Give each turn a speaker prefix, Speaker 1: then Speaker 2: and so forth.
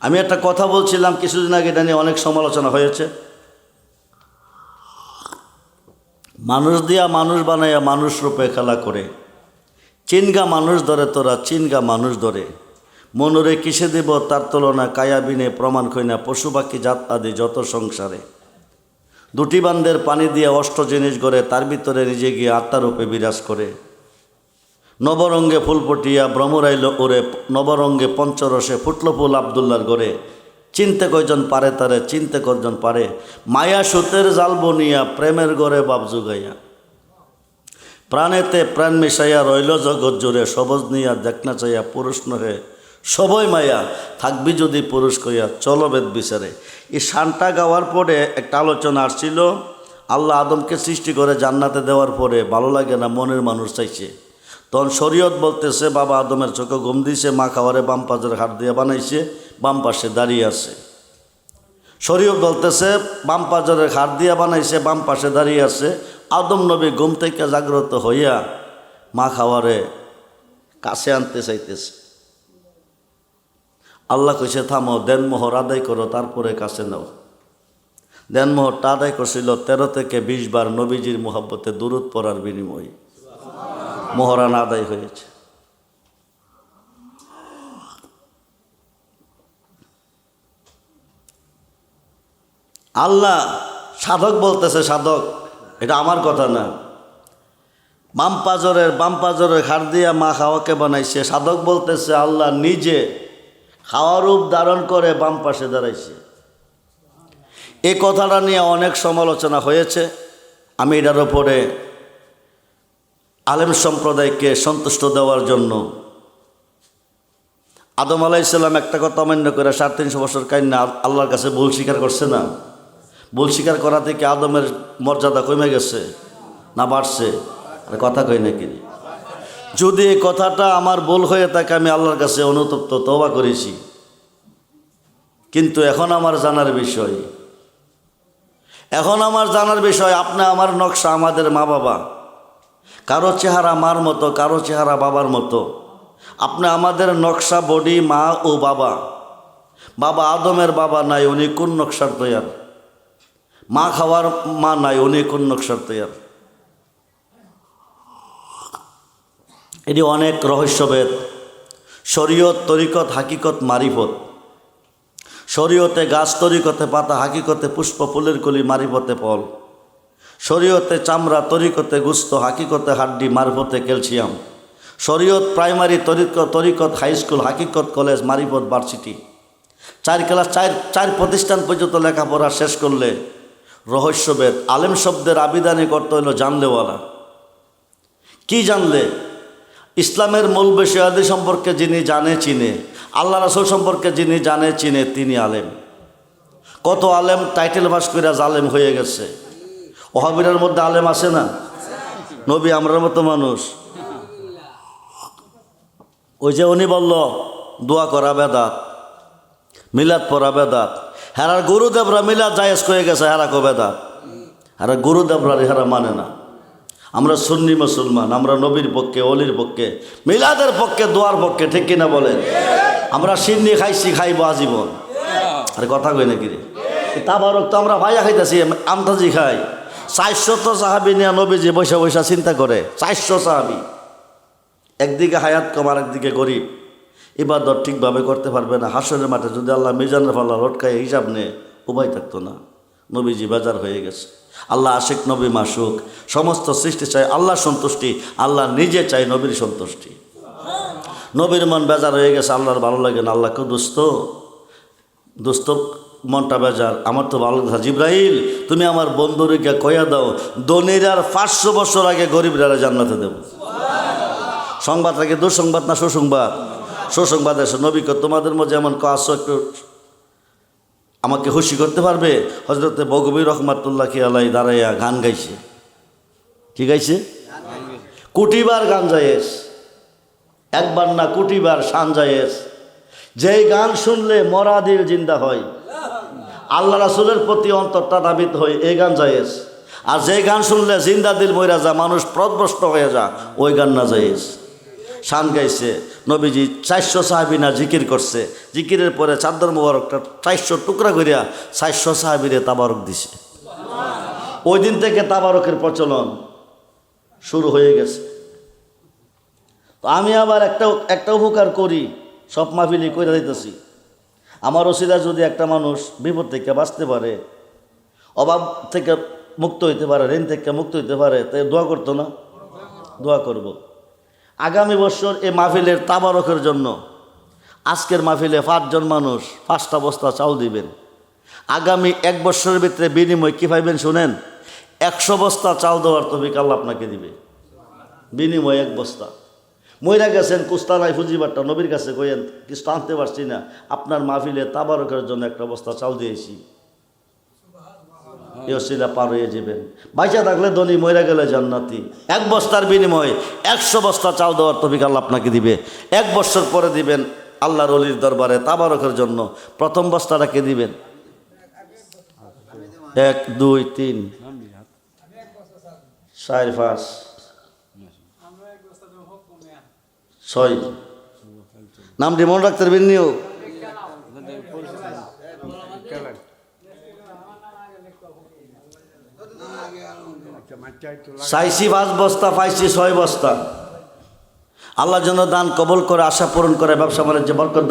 Speaker 1: আমি একটা কথা বলছিলাম কিছুদিন আগে, এটা নিয়ে অনেক সমালোচনা হয়েছে। মানুষ দিয়া মানুষ বানাইয়া মানুষ রূপে খেলা করে। চিনগা মানুষ ধরে তোরা চিনগা মানুষ ধরে। মনরে কিসে দেব তার তুলনা? কায়াবিনে প্রমাণ খইনা পশু পাখি, জাত আদি, যত সংসারে। দুটি বান্ধের পানি দিয়ে অষ্ট জিনিস গড়ে, তার ভিতরে নিজে গিয়ে আত্মারূপে বিরাজ করে। নবরঙ্গে ফুল পটিয়া ভ্রমরাইল ওরে নবরঙ্গে পঞ্চরসে ফুটল ফুল আবদুল্লার গড়ে চিনতে কয়জন পারে তারে, চিনতে কয়জন পারে। মায়া সুতের জাল বনিয়া, প্রেমের গড়ে বাপ জুগাইয়া। প্রাণেতে প্রাণ মিশাইয়া রইল জগৎ জুড়ে, সবজ নিয়া দেখনা চাইয়া পুরুষ নহে। সবই মায়া, থাকবি যদি পুরুষ কইয়া, চলো বেদ বিচারে। এই শানটা গাওয়ার পরে একটা আলোচনা আসছিল, আল্লাহ আদমকে সৃষ্টি করে জান্নাতে দেওয়ার পরে, ভালো লাগে না মনের মানুষ চাইছে। তখন শরীয়ত বলতেছে, বাবা আদমের চোখে ঘুম দিয়েছে মা খাওয়ারে বাম পাজের হাত দিয়ে বানাইছে, বাম পাশে দাঁড়িয়ে আছে। শরীয়ত বলতেছে, বাম পাজরের হাত দিয়ে বানাইছে, বাম পাশে দাঁড়িয়ে আছে। আদম নবী ঘুম থেকে জাগ্রত হইয়া মা খাওয়ারে কাছে আনতে চাইতেছে। আল্লাহ কইছে, থামো দেনমোহর আদায় করো, তারপরে কাছে নাও। দেন দেনমোহরটা আদায় করছিল তেরো থেকে বিশ বার নবীজির মোহাব্বতে দূরত পড়ার বিনিময়ে। মোহরান আদায় হয়েছে। আল্লাহ সাধক বলতেছে সাধক, এটা আমার কথা না। বাম পাজরের বাম পাজরের খার দিয়া মা খাওয়াকে বানাইছে। সাধক বলতেছে, আল্লাহ নিজে খাওয়া রূপ ধারণ করে বাম পাশে দাঁড়াইছে। এই কথাটা নিয়ে অনেক সমালোচনা হয়েছে। আমি এটার ওপরে আলেম সম্প্রদায়কে সন্তুষ্ট দেওয়ার জন্য আদম আলাইসাল্লাম একটা কথা অমান্য করে সাড়ে তিনশো বছর কান্না আল্লাহর কাছে ভুল স্বীকার করছে না। ভুল স্বীকার করা থেকে আদমের মর্যাদা কমে গেছে না বাড়ছে? আর কথা কই নাকি যদি এই কথাটা আমার ভুল হয়ে থাকে, আমি আল্লাহর কাছে অনুতপ্ত তবা করেছি। কিন্তু এখন আমার জানার বিষয়, এখন আমার জানার বিষয়, আপনি আমার নকশা আমাদের মা বাবা কারও চেহারা মার মতো, কারও চেহারা বাবার মতো। আপনি আমাদের নকশা বডি মা ও বাবা। বাবা আদমের বাবা নাই, উনি কোন নকশার তৈয়ার? মা খাওয়ার মা নাই, উনি কোন নকশার তৈয়ার? এটি অনেক রহস্যভেদ। শরীয়ত, তরিকত, হাকিকত, মারিফত। শরীয়তে গাছ তরিকতে পাতা, হাকিকতে পুষ্প, ফুলের কলি, মারিফতে ফল। শরীয়তে চামড়া, তরিকতে গুস্ত, হাকিকতে হাড্ডি, মারফতে ক্যালসিয়াম। শরীয়ত প্রাইমারি তরিক তরিকত, হাই স্কুল, হাকিকত কলেজ, মারিফত ভার্সিটি। চার ক্লাস, চার চার প্রতিষ্ঠান পর্যন্ত লেখাপড়া শেষ করলে রহস্যবেদ আলেম শব্দের আবিধানে করতে হইল জানলেওয়ালা। কি জানলে? ইসলামের মূল বিষয়াদি সম্পর্কে যিনি জানে, চিনে, আল্লাহ রাসুল সম্পর্কে যিনি জানে, চিনে তিনি আলেম। কত আলেম টাইটেল পাস করে জালেম হয়ে গেছে। ওহাবিরার মধ্যে আলেম আছে না? নবী আমরার মতো মানুষ। ওই যে উনি বলল, দোয়া করা বেদাত, মিলাদ পড়া বেদাত। হেরার গুরুদেবরা মিলাদ জায়েজ করে গেছে হেরা কো বেদাত। হেরা গুরুদেবরা হেরা মানে না। আমরা সুন্নি মুসলমান, আমরা নবীর পক্ষে, অলির পক্ষে, মিলাদের পক্ষে, দোয়ার পক্ষে, ঠিক কিনা বলেন? আমরা সিন্নি খাইছি, খাইব আজীবন। আরে কথা কই নাকি রে? তাবারক তো আমরা ভাইয়া খাইতেছি, আমতাজি খাই। চারশো তো সাহাবি নিয়ে নবীজি বৈশা বৈশা চিন্তা করে চারশো সাহাবি। একদিকে হায়াত কম আর একদিকে গরিব। ইবাদত ঠিকভাবে করতে পারবে না হাসনের মাঠে যদি আল্লাহ মিজানের পাল্লা লটকায় হিসাব নে উপায় থাকতো না। নবীজি বাজার হয়ে গেছে। আল্লাহ আশেক নবী মাসুক। সমস্ত সৃষ্টি চায় আল্লাহ সন্তুষ্টি আল্লাহ নিজে চায় নবীর সন্তুষ্টি। নবীর মন বেজার হয়ে গেছে আল্লাহর ভালো লাগে না আল্লাহকে দোস্ত দোস্ত মনটা বেজার আমার তো ভালো কথা। জিব্রাহিল তুমি আমার বন্ধুরিকে কয়া দাও দনিরার পাঁচশো বছর আগে গরিবরা জান্নাতে দেব। সংবাদ আগে দুঃসংবাদ না সুসংবাদ? সুসংবাদ এসে নবীকে তোমাদের মধ্যে এমন কাজ একটু? আমাকে খুশি করতে পারবে? হজরতে বগবীর রহমাতুল্লাহ আলাই দাঁড়াইয়া গান গাইছে? কি গাইছে? কুটিবার গান যাইয়েস একবার না কুটিবার শান যাইয়েস যেই গান শুনলে মরাদির জিন্দা হয়। আল্লাহ রাসুলের প্রতি অন্তরটা দাবিত হয় এই গান যাইয়েস। আর যে গান শুনলে জিন্দা দিল মইরা যা, মানুষ প্রদভ্রষ্ট হয়ে যা, ওই গান না যাইয়েস। শান গাইছে। নবীজি চারশো সাহাবিনা জিকির করছে। জিকিরের পরে চাদর মোবারকটা চারশো টুকরা করিয়া চারশো সাহাবিরে তাবারক দিছে। ওই দিন থেকে তাবারকের প্রচলন শুরু হয়ে গেছে। তো আমি আবার একটা একটা উপকার করি, সব মাহফিলি করে দিতেছি। আমার ওসিলা যদি একটা মানুষ বিপদ থেকে বাঁচতে পারে, অভাব থেকে মুক্ত হইতে পারে, ঋণ থেকে মুক্ত হইতে পারে, তাই দোয়া করতো না? দোয়া করব। আগামী বছর এই মাহফিলের তাবারকের জন্য আজকের মাহফিলে পাঁচজন মানুষ পাঁচটা বস্তা চাউল দিবেন। আগামী এক বছরের ভিতরে বিনিময় কী পাইবেন শুনেন? একশো বস্তা চাল দেওয়ার তবিক আল্লাহ আপনাকে দিবে। বিনিময় এক বস্তা। মইরা গেছেন কুস্তারাই ফুজিবারটা নবীর কাছে কইেন কিছু আনতে পারছি না আপনার মাহফিলে তাবারকের জন্য একটা বস্তা চাল দিয়েছি। এই পার হয়ে যাবেন। বাইচা থাকলে ধনী মইরা গেলে জান্নাতি। এক বস্তার বিনিময়ে একশো বস্তা চাল দেওয়ার তফিক আল্লাহ আপনাকে দিবে। এক বছর পরে দিবেন আল্লাহর অলির দরবারে তাবারকের জন্য। প্রথম বস্তাটাকে দিবেন? এক দুই তিন। চার পাঁচ ছয়। নামটি মনে রাখতে পারবেন নিও। চাইছি পাঁচ বস্তা, পাইছি ছয় বস্তা। আল্লাহ যেন দান কবল করে, আশা পূরণ করে, ব্যবসা বাণিজ্য বরকত